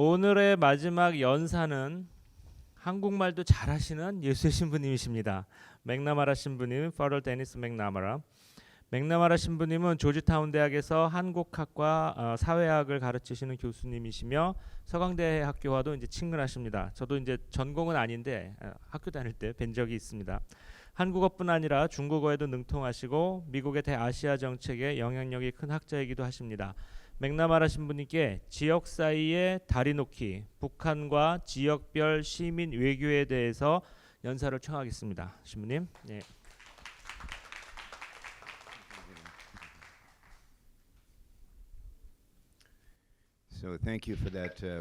오늘의 마지막 연사는 한국말도 잘하시는 예수의 신부님이십니다. 맥나마라 신부님, 파럴 데니스 맥나마라. 맥나마라 신부님은 조지타운 대학에서 한국학과 어, 사회학을 가르치시는 교수님이시며 서강대 학교와도 이제 친근하십니다. 저도 이제 전공은 아닌데 어, 학교 다닐 때 뵌 적이 있습니다. 한국어뿐 아니라 중국어에도 능통하시고 미국의 대아시아 정책에 영향력이 큰 학자이기도 하십니다. 맥나마라 신부님께 지역 사이의 다리 놓기, 북한과 지역별 시민 외교에 대해서 연사를 청하겠습니다. 신부님. 예.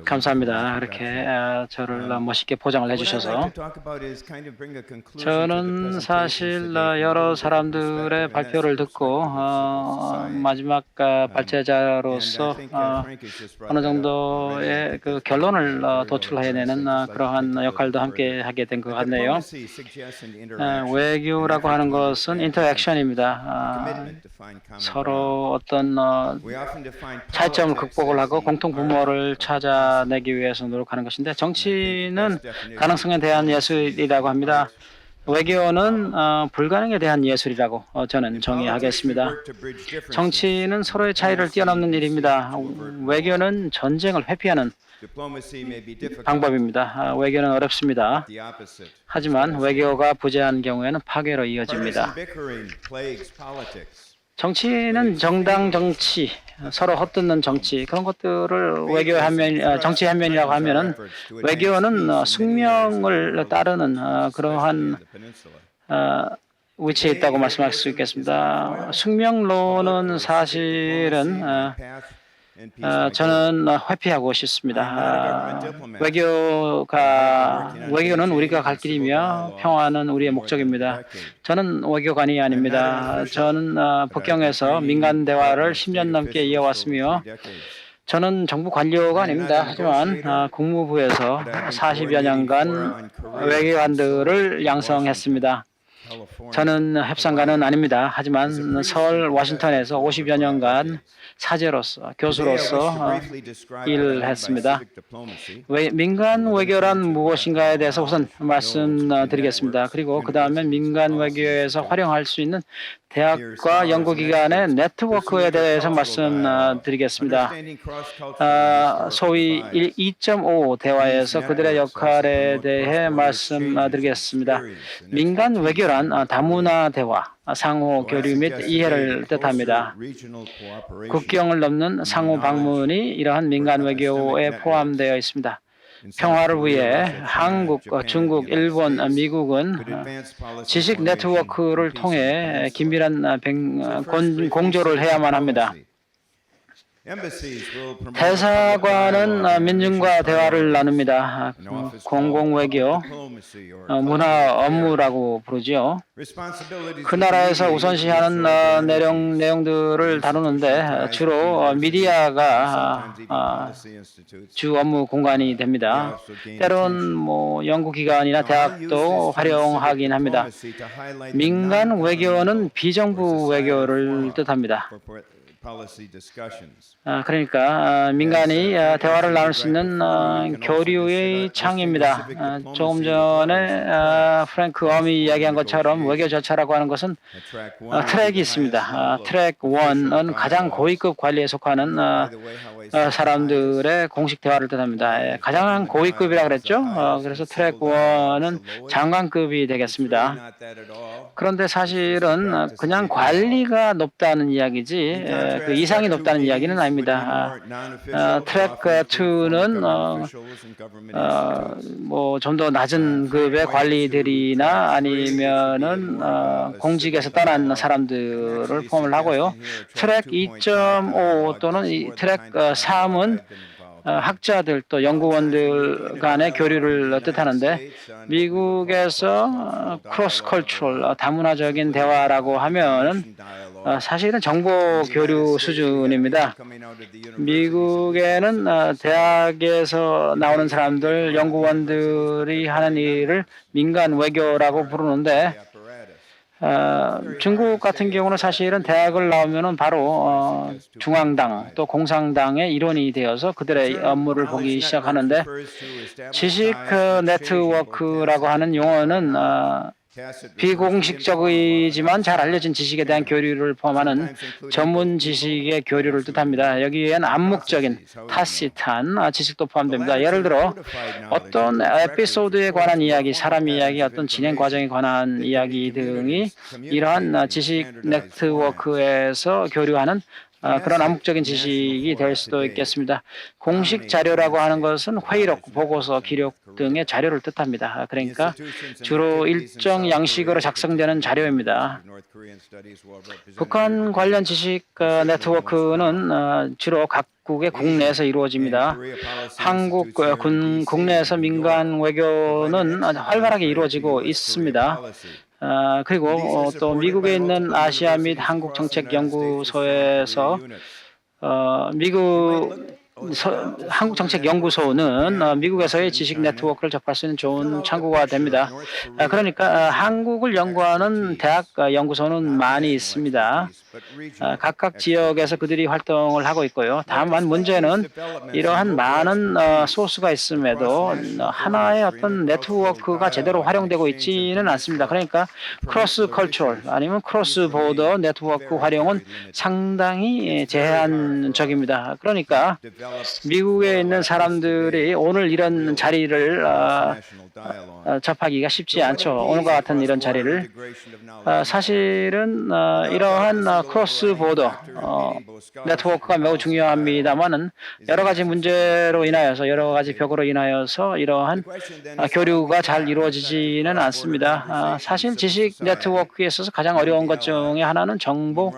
감사합니다. 어, 저를 어, 멋있게 포장을 해주셔서 저는 사실 어, 여러 사람들의 발표를 듣고 어. 마지막 어, 발제자로서 uh, 어, 어느 정도의 그 결론을 어, 도출해내는. 어, 그러한 역할도 함께. 하게 된 것 같네요. 어, 외교라고 하는 것은 인터액션입니다. 아. 서로 어떤 어, 차이점을 극복을 하고 공통 분모를 of 찾아내기 위해서 노력하는 것인데 정치는 가능성에 대한 예술이라고 합니다. 외교는 어, 불가능에 대한 예술이라고 어, 저는 정의하겠습니다. 정치는 서로의 차이를 뛰어넘는 일입니다. 외교는 전쟁을 회피하는 방법입니다. 아, 외교는 어렵습니다. 하지만 외교가 부재한 경우에는 파괴로 이어집니다. 정치는 정당 정치, 서로 헛듣는 정치 그런 것들을 외교 한면, 어, 정치 한면이라고 하면은 외교는 어, 숙명을 따르는 어, 그러한 어, 위치에 있다고 말씀할 수 있겠습니다. 숙명론은 사실은 어, 어, 저는 어, 회피하고 싶습니다. 아, 외교가 외교는 우리가 갈 길이며 평화는 우리의 목적입니다. 저는 외교관이 아닙니다. 저는 어, 북경에서 민간 대화를 10년 넘게 이어왔으며 저는 정부 관료가 아닙니다. 하지만 어, 국무부에서 40여 년간 외교관들을 양성했습니다. 저는 협상가는 아닙니다. 하지만 서울 워싱턴에서 50여 년간 사제로서 교수로서 어, 일을 했습니다. 외, 민간 외교란 무엇인가에 대해서 우선 말씀드리겠습니다. 그리고 그 다음에 민간 외교에서 활용할 수 있는 대학과 연구기관의 네트워크에 대해서 말씀드리겠습니다. 아, 소위 2.5 대화에서 그들의 역할에 대해 말씀드리겠습니다. 민간 외교란 아, 다문화 대화, 아, 상호 교류 및 이해를 뜻합니다. 국경을 넘는 상호 방문이 이러한 민간 외교에 포함되어 있습니다. 평화를 위해 한국, 어, 중국, 일본, 어, 미국은 어, 지식 네트워크를 통해 긴밀한 어, 공조를 해야만 합니다. 대사관은 어, 민중과 대화를 나눕니다. 아, 공공외교, 어, 문화 업무라고 부르지요. 그 나라에서 우선시하는 어, 내용 내용들을 다루는데 어, 주로 어, 미디어가 어, 주 업무 공간이 됩니다. 때론 뭐 연구기관이나 대학도 활용하긴 합니다. 민간 외교는 비정부 외교를 뜻합니다. 아, 그러니까 아, 민간이 아, 대화를 나눌 수 있는 어, 교류의 창입니다. 아, 조금 전에 아, 프랭크 엄이 이야기한 것처럼 외교 절차라고 하는 것은 아, 트랙이 있습니다. 아, 트랙 1은 가장 고위급 관리에 속하는 사람들의 공식 대화를 뜻합니다. 예, 가장 고위급이라 그랬죠. 어, 그래서 트랙 1은 장관급이 되겠습니다. 그런데 사실은 어, 그냥 관리가 높다는 이야기지 에, 그 이상이 높다는 이야기는 아닙니다. 아, 트랙 2는 어, 어, 뭐좀 더 낮은 급의 관리들이나 아니면은 어, 공직에서 떠난 사람들을 포함을 하고요. 트랙 2.5 또는 이 트랙 어, 3은 어, 학자들 또 연구원들 간의 교류를 뜻하는데 미국에서 크로스 컬처럴 다문화적인 대화라고 하면은 어, 사실은 정보 교류 수준입니다. 미국에는 어, 대학에서 나오는 사람들 연구원들이 하는 일을 민간 외교라고 부르는데 어, 중국 같은 경우는 사실은 대학을 나오면은 바로 어, 중앙당 또 공산당의 일원이 되어서 그들의 업무를 보기 시작하는데 지식 어, 네트워크라고 하는 용어는 어, 비공식적이지만 잘 알려진 지식에 대한 교류를 포함하는 전문 지식의 교류를 뜻합니다. 여기엔 암묵적인 아, 지식도 포함됩니다. 예를 들어 어떤 에피소드에 관한 이야기, 사람 이야기, 어떤 진행 과정에 관한 이야기 등이 이러한 아, 지식 네트워크에서 교류하는 아, 그런 암묵적인 지식이 될 수도 있겠습니다. 공식 자료라고 하는 것은 회의록, 보고서, 기록 등의 자료를 뜻합니다. 아, 그러니까 주로 일정 양식으로 작성되는 자료입니다. 북한 관련 지식 어, 네트워크는 어, 주로 각 국의 국내에서 이루어집니다. 한국 어, 군 국내에서 민간 외교는 활발하게 이루어지고 있습니다. 아, 그리고 어, 또 미국에 있는 아시아 및 한국 정책 연구소에서 어, 미국 서, 한국정책연구소는 어, 미국에서의 지식 네트워크를 접할 수 있는 좋은 창구가 됩니다. 아, 그러니까 아, 한국을 연구하는 대학 아, 연구소는 많이 있습니다. 아, 각각 지역에서 그들이 활동을 하고 있고요. 다만 문제는 이러한 많은 어, 소스가 있음에도 어, 하나의 어떤 네트워크가 제대로 활용되고 있지는 않습니다. 그러니까 크로스 컬처럴 아니면 크로스 보더 네트워크 활용은 상당히 예, 제한적입니다. 그러니까 미국에 있는 사람들이 오늘 이런 자리를 어, 어, 접하기가 쉽지 않죠. 오늘과 같은 이런 자리를 어, 사실은 어, 이러한 어, 크로스 보더 어, 네트워크가 매우 중요합니다만은 여러 가지 문제로 인하여서 여러 가지 벽으로 인하여서 이러한 아, 교류가 잘 이루어지지는 않습니다. 아, 사실 지식 네트워크에 있어서 가장 어려운 것 중에 하나는 정보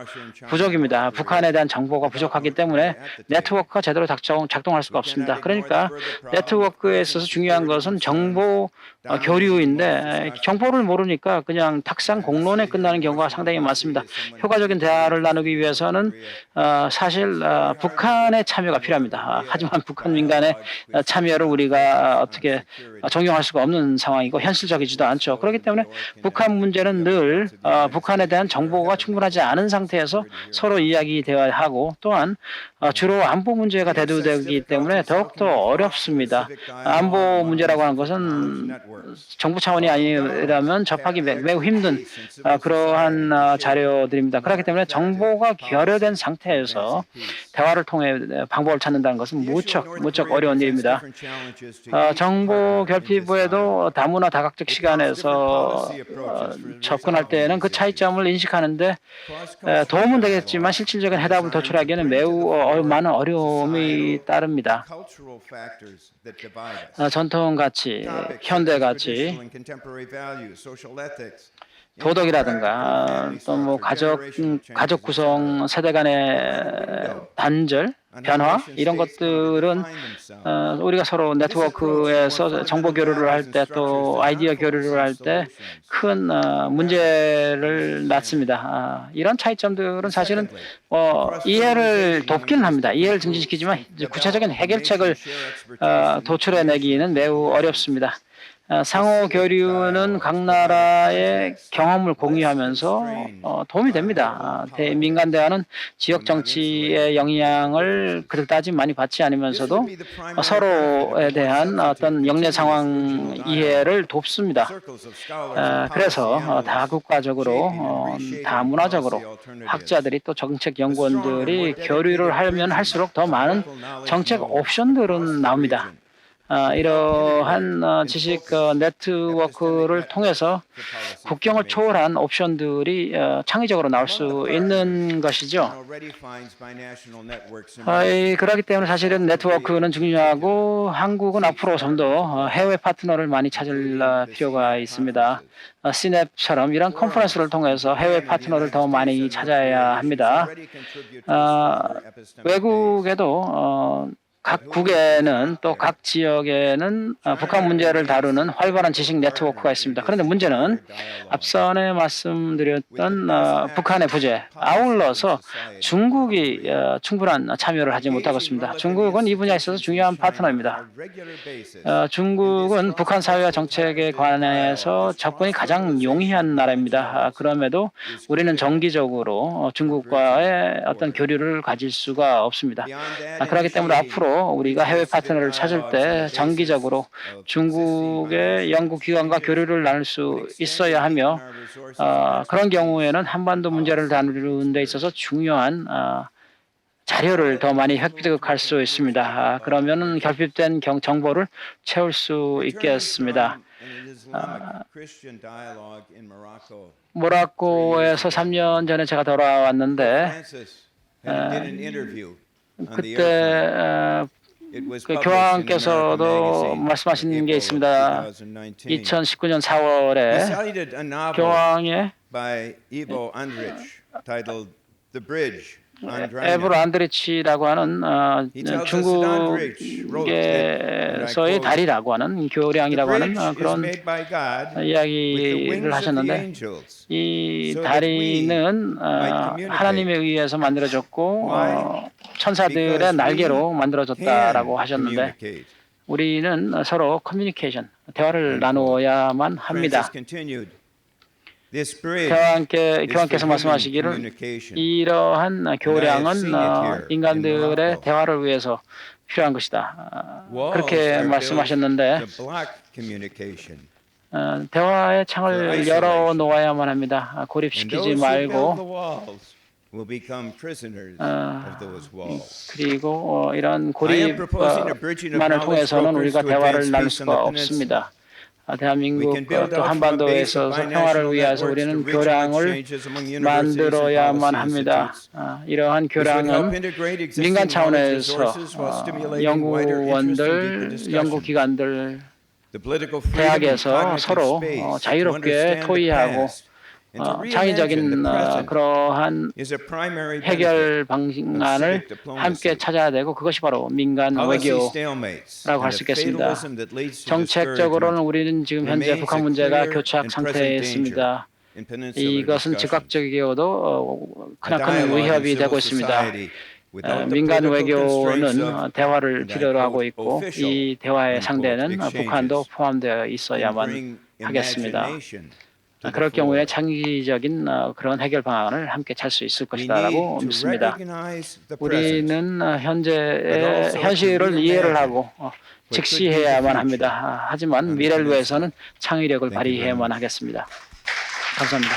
부족입니다. 북한에 대한 정보가 부족하기 때문에 네트워크가 제대로 작동, 작동할 수가 없습니다. 그러니까 네트워크에 있어서 중요한 것은 정보 어, 교류인데 정보를 모르니까 그냥 탁상 공론에 끝나는 경우가 상당히 많습니다. 효과적인 대화를 나누기 위해서는 어, 사실 어, 북한의 참여가 필요합니다. 아, 하지만 북한 민간의 어, 참여를 우리가 어떻게 적용할 수가 없는 상황이고 현실적이지도 않죠. 그렇기 때문에 북한 문제는 늘 어, 북한에 대한 정보가 충분하지 않은 상태에서 서로 이야기 대화하고 또한 어, 주로 안보 문제가 대두되기 때문에 더욱더 어렵습니다. 안보 문제라고 하는 것은 정부 차원이 아니라면 접하기 매- 매우 힘든 어, 그러한 어, 자료들입니다. 그렇기 때문에 정보가 결여된 상태에서 대화를 통해 방법을 찾는다는 것은 무척 무척 어려운 일입니다. 어, 정보 결핍부에도 다문화 다각적 시간에서 어, 접근할 때는 그 차이점을 인식하는데 에, 도움은 되겠지만 실질적인 해답을 도출하기에는 매우 어, 많은 어려움이 따릅니다. 어, 전통 가치, 현대 가치, 도덕이라든가 또 뭐 가족 음, 가족 구성, 세대 간의 단절, 변화 이런 것들은 어, 우리가 서로 네트워크에서 정보 교류를 할 때 또 아이디어 교류를 할 때큰 어, 문제를 낳습니다. 아, 이런 차이점들은 사실은 어, 이해를 돕기는 합니다. 이해를 증진시키지만 구체적인 해결책을 어, 도출해내기는 매우 어렵습니다. 어, 상호 교류는 각 나라의 경험을 공유하면서 어, 도움이 됩니다. 아, 대- 민간 대화는 지역 정치의 영향을 그렇다지 많이 받지 않으면서도 어, 서로에 대한 어떤 역내 상황 이해를 돕습니다. 아, 그래서 어, 다국가적으로 어, 다문화적으로 학자들이 또 정책 연구원들이 교류를 하면 할수록 더 많은 정책 옵션들은 나옵니다. 아, 이러한 어, 지식 어, 네트워크를 통해서 국경을 초월한 옵션들이 어, 창의적으로 나올 수 있는 것이죠. 아, 이, 그렇기 때문에 사실은 네트워크는 중요하고 한국은 앞으로 좀 더 해외 파트너를 많이 찾을 어, 필요가 있습니다. 어, 시냅처럼 이런 컨퍼런스를 통해서 해외 파트너를 더 많이 찾아야 합니다. 아, 외국에도 어, 각 국에는 또 각 지역에는 어, 북한 문제를 다루는 활발한 지식 네트워크가 있습니다. 그런데 문제는 앞선에 말씀드렸던 어, 북한의 부재 아울러서 중국이 어, 충분한 참여를 하지 못하고 있습니다. 중국은 이 분야에 있어서 중요한 파트너입니다. 어, 중국은 북한 사회와 정책에 관해서 접근이 가장 용이한 나라입니다. 아, 그럼에도 우리는 정기적으로 어, 중국과의 어떤 교류를 가질 수가 없습니다. 아, 그렇기 때문에 앞으로 우리가 해외 파트너를 찾을 때 정기적으로 중국의 연구 기관과 교류를 나눌 수 있어야 하며 어, 그런 경우에는 한반도 문제를 다루는 데 있어서 중요한 어, 자료를 더 많이 획득할 수 있습니다. 아, 그러면은 결핍된 경, 정보를 채울 수 있겠습니다. 아, 모로코에서 3년 전에 제가 돌아왔는데 그때 어, 그 교황께서도 말씀하신 게 있습니다. 2019년 4월에 교황의 에브로. 안드리치라고 하는 어, 중국에서의 달이라고 하는 교량이라고 하는 어, 그런 이야기를 하셨는데. 이 다리는 어. 하나님에 의해서 만들어졌고? 어, 천사들의 날개로 만들어졌다라고 하셨는데. 우리는 서로 커뮤니케이션 대화를 나누어야만 합니다. 교황께, 교황께서 말씀하시기를. 이러한 교량은 어, 인간들의. 대화를 위해서 필요한 것이다. 어, 그렇게 말씀하셨는데. 어, 대화의 창을. 열어 놓아야만 합니다. 아, 고립시키지 말고 walls will become prisoners 어, of those walls. 그리고 어, 이런 고립만을 통해서는 우리가 대화를 나눌 수가 the 없습니다. 아, 대한민국 또 out from a 한반도에 base of 있어서 평화를 위해서 우리는 교량을 만들어야만 합니다. 아, 이러한 교량은 민간 차원에서 어, 연구원들. 연구기관들, 대학에서 서로 어, 자유롭게 토의하고 어, 창의적인 어, 그러한 해결 방안을 함께 찾아야 되고 그것이 바로 민간 Policy 외교 stalemates 라고 and 할수 the 있겠습니다. 정책적으로는 우리는 지금 remains 북한 문제가 교착 상태에 있습니다. 이것은. 즉각적이어도 어, 크나큰 위협이 되고 있습니다. 어, 민간 외교는 어, 대화를 필요로 하고 있고 이 대화의 상대는 어, 북한도 포함되어 있어야만 하겠습니다. 아, 그럴 경우에. 창의적인 어, 그런 해결 방안을 함께 찾을 수 있을 것이다라고 믿습니다. 우리는 어, 현재의 현실을 이해를 하고 어, 직시해야만 합니다. 아, 하지만 미래를. 위해서는 창의력을 발휘해야만. 하겠습니다. 감사합니다.